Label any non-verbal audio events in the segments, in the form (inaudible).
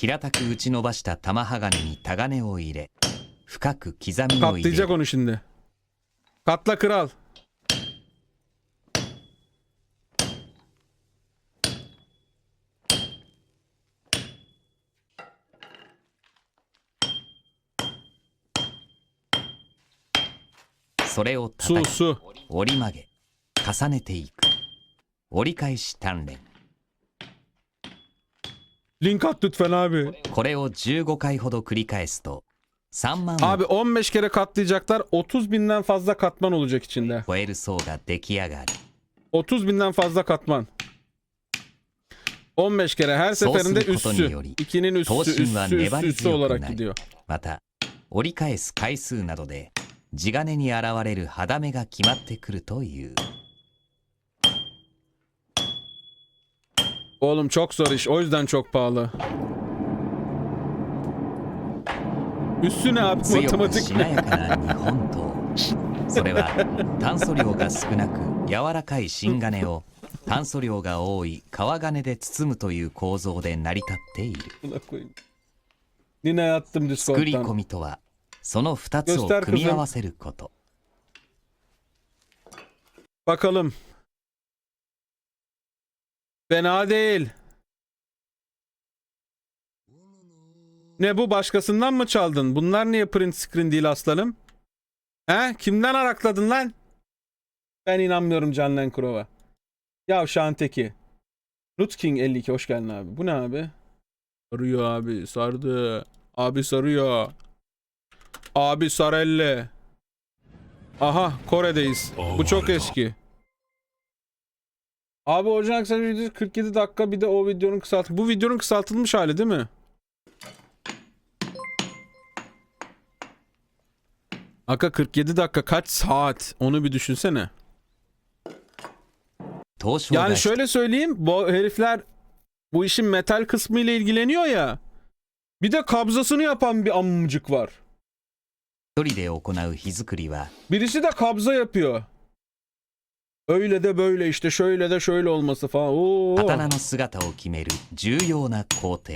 平たく打ち伸ばした玉鋼にタガネを入れ深く刻みを入れ Katlayacak る onu şimdi. Katla kral. それを叩き su. 折り曲げ重ねていく折り返し鍛錬 Link at lütfen abi. これを15回ほど繰り返すと3万を Abi 15 kere katlayacaklar. 30 binden fazla katman olacak içinde. 超える層が出来上がる30 binden fazla katman. 15 kere her seferinde そうすることによ üssü. り 2'nin üssü, 頭身は üssü, 粘 üssü, り üssü 強く olarak なり gidiyor. また折り返す回数などで地金に現れる肌目が決まってくるという Oğlum çok zor iş. O yüzden çok pahalı. Üssü ne abi? 強く Matematik し mi? なやかな日本刀それは炭素量が少なく柔らかい新金を炭素量が多い革金で包むという構造で成り立っている Buna koyayım. Yine yattım 作り込 Discord'dan. みとはその2つを Göster 組み kızım. 合わせること Bakalım. Fena değil. Ne bu başkasından mı çaldın? Bunlar niye print screen değil aslanım? He? Kimden arakladın lan? Ben inanmıyorum Can Lenkrova. Ya Şanteki. Nut King 52 hoş geldin abi. Bu ne abi? Sarıyor abi sardı. Abi sarıyor. Abi Sarelle. Aha Kore'deyiz. Bu çok eski. Abi orijinal kısa videosu 47 dakika bir de o videonun kısaltılmış. Bu videonun kısaltılmış hali değil mi? Aka 47 dakika kaç saat? Onu bir düşünsene. Yani şöyle söyleyeyim. Bu herifler bu işin metal kısmı ile ilgileniyor ya. Bir de kabzasını yapan bir amcık var. Birisi de kabza yapıyor. Öyle de böyle işte şöyle de şöyle olması falan. Oo. 刀の姿を決める重要な工程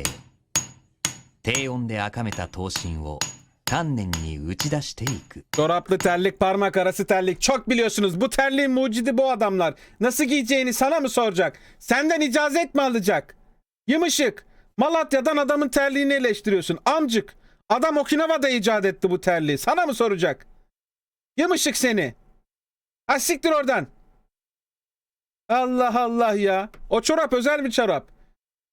低温で赤めた刀身を丹念に打ち出していく Çoraplı terlik, parmak arası terlik. Çok biliyorsunuz. Bu terliğin mucidi bu adamlar. Nasıl giyeceğini sana mı soracak? Senden icazet mi alacak? Yımışık. Malatya'dan adamın terliğini eleştiriyorsun. Amcık. Adam Okinawa'da icat etti bu terliği. Sana mı soracak? Yımışık seni. Ha siktir oradan. Allah Allah ya. O çorap özel bir çorap.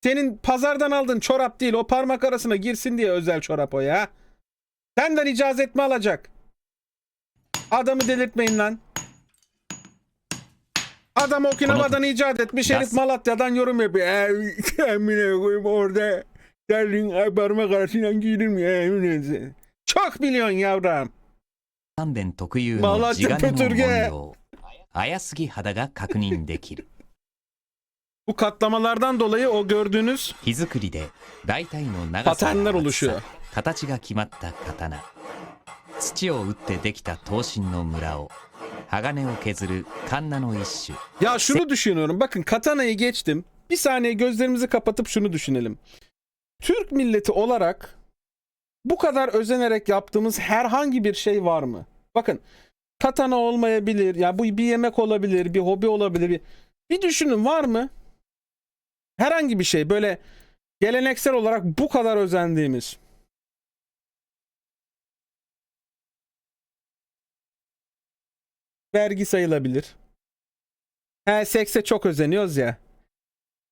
Senin pazardan aldığın çorap değil. O parmak arasına girsin diye özel çorap o ya. Senden icazet mi alacak? Adamı delirtmeyin lan. Adam Okinawa'dan icat etmiş. Herif Nasıl? Malatya'dan yorum yapıyor. Ee, Emine (laughs) koyayım orada. Terliğin parmak arasından giyilir mi? Emine. Çok biliyorsun yavrum. 丹田特有の Malatya 地金の Pötürge 文様 綾杉肌が確認できる (laughs) Bu katlamalardan dolayı o gördüğünüz 火作りで大体の長さ Paternler や厚 oluşuyor. さ形が決まった刀土を打ってできた刀身の村を鋼を削るカンナの一種 Ya şunu düşünüyorum. Bakın katanayı geçtim. Bir saniye gözlerimizi kapatıp şunu düşünelim. Türk milleti olarak bu kadar özenerek yaptığımız herhangi bir şey var mı? Bakın katana olmayabilir. Ya bu bir yemek olabilir, bir hobi olabilir. Bir, bir düşünün var mı? Herhangi bir şey böyle geleneksel olarak bu kadar özendiğimiz. Vergi sayılabilir. He sekse çok özeniyoruz ya.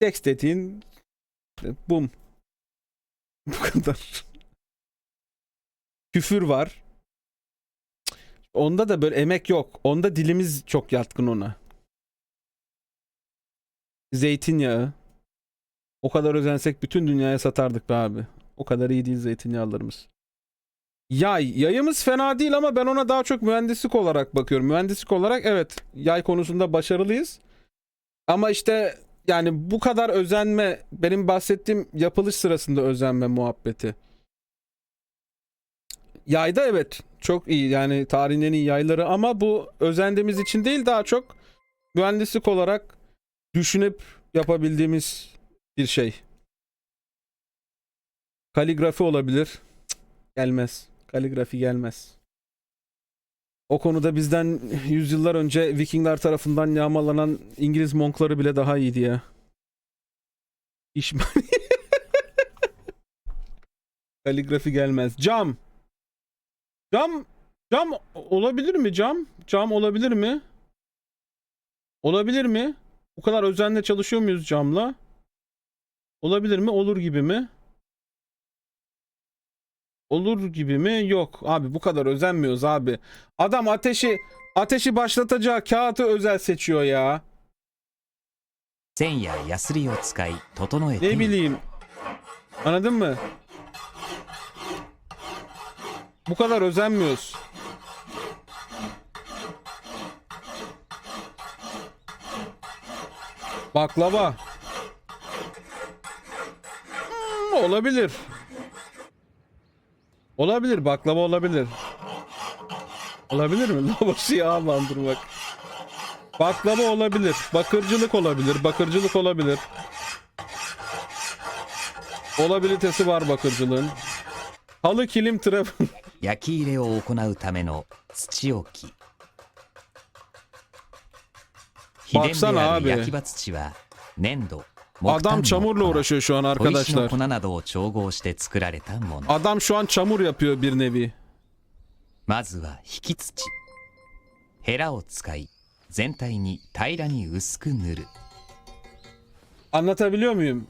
Seks dediğin bum. (laughs) Bu kadar. Küfür var. Onda da böyle emek yok. Onda dilimiz çok yatkın ona. Zeytinyağı. O kadar özensek bütün dünyaya satardık be abi. O kadar iyi değil zeytinyağlarımız. Yay. Yayımız fena değil ama ben ona daha çok mühendislik olarak bakıyorum. Mühendislik olarak evet yay konusunda başarılıyız. Ama işte yani bu kadar özenme benim bahsettiğim yapılış sırasında özenme muhabbeti. Yayda evet çok iyi yani tarihin yayları ama bu özendiğimiz için değil daha çok mühendislik olarak düşünüp yapabildiğimiz bir şey. Kaligrafi olabilir. Gelmez. Kaligrafi gelmez. O konuda bizden yüzyıllar önce Vikingler tarafından yağmalanan İngiliz monkları bile daha iyiydi ya. İş (laughs) Kaligrafi gelmez. Cam. Cam cam olabilir mi cam? Cam olabilir mi? Olabilir mi? Bu kadar özenle çalışıyor muyuz camla? Olabilir mi? Olur gibi mi? Olur gibi mi? Yok. Abi bu kadar özenmiyoruz abi. Adam ateşi ateşi başlatacağı kağıtı özel seçiyor ya. Ne bileyim. Anladın mı? Bu kadar özenmiyoruz. Baklava. Hmm, olabilir. Olabilir. Baklava olabilir. Olabilir mi? (laughs) Lavaşı yağlandırmak. Baklava olabilir. Bakırcılık olabilir. Bakırcılık olabilir. Olabilitesi var bakırcılığın. Halı kilim trap. (laughs) 焼き入れを行うための土置き秘伝で Baksana ある abi. 焼き場土は粘土木 Adam 炭 çamurla の粉 uğraşıyor şu an 砥石の arkadaşlar. 粉などを調合して作られたもの Adam şu an çamur yapıyor bir nevi. まずは引き土ヘラを使い全体に平らに薄く塗る Anlatabiliyor muyum?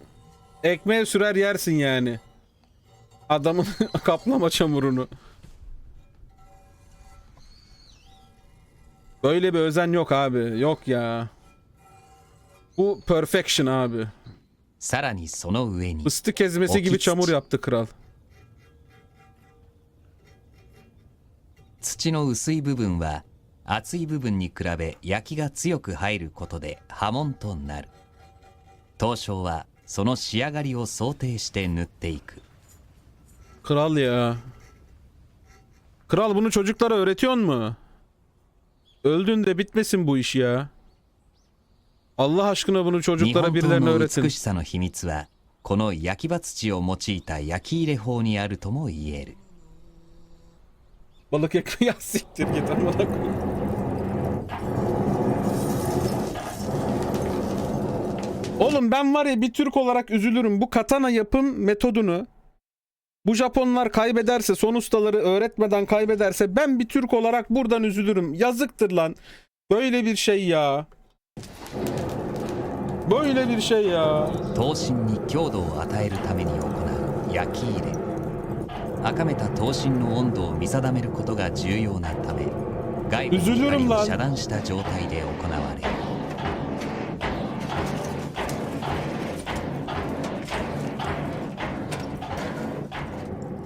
Ekmeğe sürer yersin yani. Adamın (laughs) kaplama çamurunu. Böyle bir özen yok abi. Yok ya. Bu perfection abi. さらにその上に Fıstık ezmesi gibi Okit. çamur yaptı kral. 土の薄い部分は厚い部分に比べ焼きが強く入ることで波紋となる東証はその仕上がりを想定して塗っていく Kral ya. Kral bunu çocuklara öğretiyor mu? Öldün de bitmesin bu iş ya. Allah aşkına bunu 日 çocuklara 本刀 birilerine の öğretin. 美しさの秘密はこの焼き場土を用いた焼き入れ法にあるとも言える Balık ekmeği ya siktir git amına koyayım. Oğlum ben var ya bir Türk olarak üzülürüm. Bu katana yapım metodunu bu Japonlar kaybederse son ustaları öğretmeden kaybederse ben bir Türk olarak buradan üzülürüm. Yazıktır lan. Böyle bir şey ya. Böyle bir şey ya. Toshin ni kyodo o ataeru tameni okonau yakiire. Akameta toshin no ondo o misadameru koto ga juyou na tame, gaibu no shadan shita joutai de okonaware.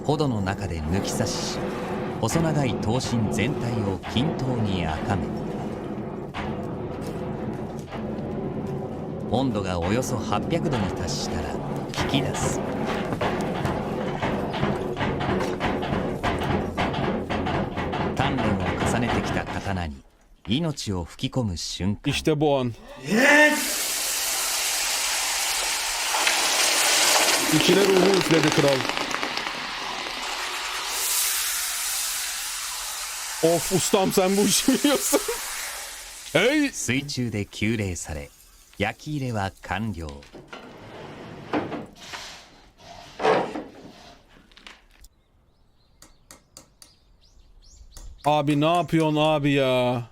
ほどの中で抜き差しし細長い刀身全体を均等に赤め温度がおよそ800度に達したら引き出す。鍛錬を重ねてきた刀に命を吹き込む瞬間。Üfledi Of ustam sen bu işi biliyorsun. hey! 水中で急冷され焼き入れは完了 Abi ne yapıyorsun abi ya?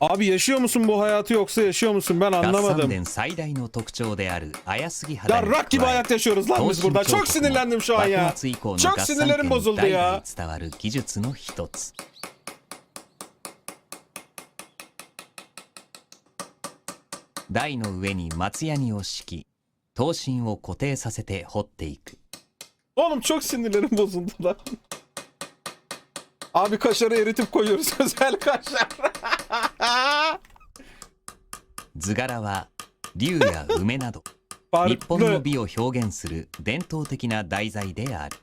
Abi yaşıyor musun bu hayatı yoksa yaşıyor musun ben 合算 anlamadım. 殿最大の特徴である綾杉肌 Ya に rak gibi 加え hayat yaşıyoruz lan biz burada. Çok sinirlendim şu an ya. 幕末以降の Çok 合算 sinirlerim 権 bozuldu 代々 ya. 伝わる技術の一つ台の上に松ヤニを敷き刀身を固定させて掘っていく Oğlum çok sinirlerim bozuldu lan. Abi kaşarı eritip koyuyoruz (laughs) özel kaşar. 図柄は竜や梅など日本の.美を表現する伝統的な題材である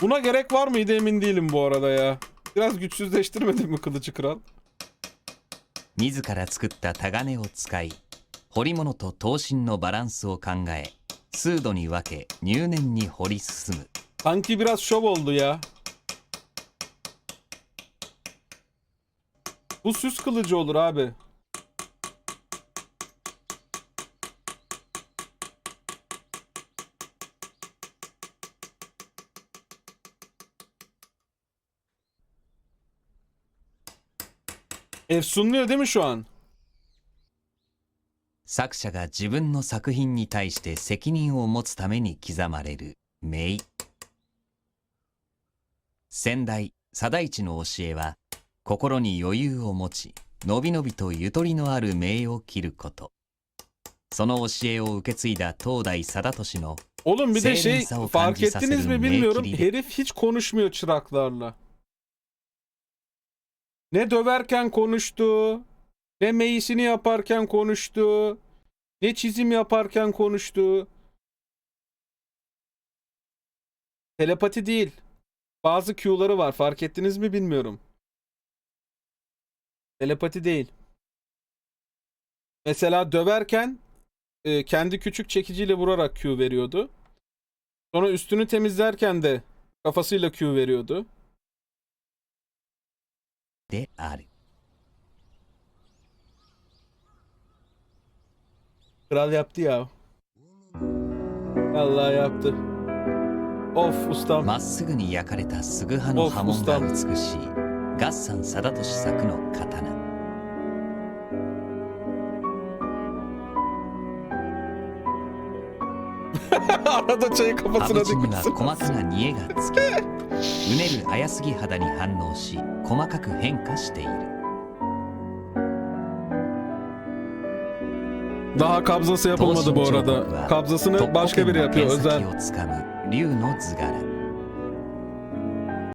Buna gerek var mıydı emin değilim bu arada ya. Biraz güçsüzleştirmedi mi kılıcı kral? 自ら作ったタガネを使い彫り物と刀身のバランスを考え数度に分け入念に掘り進む Sanki biraz şov oldu ya. Bu süs kılıcı olur abi. Efsunluyor değil mi şu an? 作者が自分の作品に対して責任を持つために刻まれる名 先代貞一の教えは心に余裕を持ちのびのびとゆとりのある名を切ることその教えを受け継いだ東大貞俊の Oğlum bir de şey Seyrensa o fark kanji ettiniz mi saseru bilmiyorum. mekili. Herif hiç konuşmuyor çıraklarla. Ne döverken konuştu, ne meyisini yaparken konuştu, ne çizim yaparken konuştu. Telepati değil. bazı Q'ları var. Fark ettiniz mi bilmiyorum. Telepati değil. Mesela döverken e, kendi küçük çekiciyle vurarak Q veriyordu. Sonra üstünü temizlerken de kafasıyla Q veriyordu. De ari. Kral yaptı ya. Allah yaptı. まっすぐに焼かれたスグハの刃文が美しい。ガッサン・サダトシ作の刀 (laughs) アブジムは細かな煮えがつきうねる早すぎ肌に反応し細かく変化している。ダーカブザスやマドボーラダカブザスのバスケビリアピオザ竜の図柄。